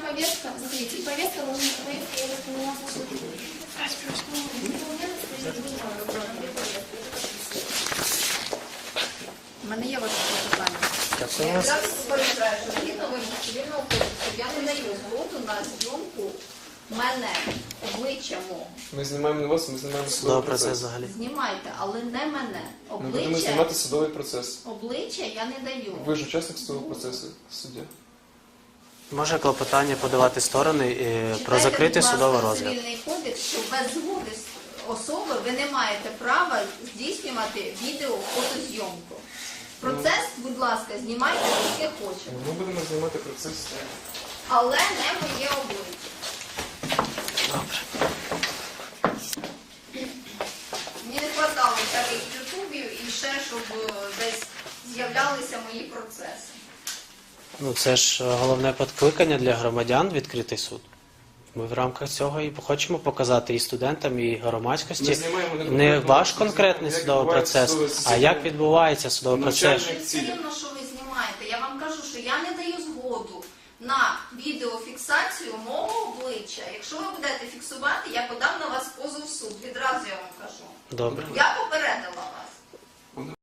смотрите, повестка, ну, повестка, я так поняла, У мене є ваше питання. Я вас. попереджаю, що згідно вимог цивільного кодексу я не даю згоду на зйомку мене обличчя мого. Ми знімаємо не вас, ми знімаємо судовий Судовий процес процес. взагалі. Знімайте, але не мене. Ми будемо Обличчя, знімати судовий процес. обличчя я не даю. Ви ж учасник судового процесу, суддя. Може клопотання подавати сторони е, про закритий судовий розгляд. Цивільний кодекс, що без згоди особи ви не маєте права здійснювати відео фотозйомку. Процес, будь ласка, знімайте скільки хочете, Ми будемо знімати процес. але не моє обличчя. Добре. Мені не хватало таких ютубів і ще, щоб е, десь з'являлися мої процеси. Ну це ж е, головне підкликання для громадян відкритий суд. Ми в рамках цього і хочемо показати і студентам, і громадськості Ми не не ваш конкретний як судовий процес, а як відбувається судовий процес. Все рівно, що ви знімаєте. Я вам кажу, що я не даю згоду на відеофіксацію мого обличчя. Якщо ви будете фіксувати, я подам на вас позов в суд. Відразу я вам кажу. Добре. Я попередила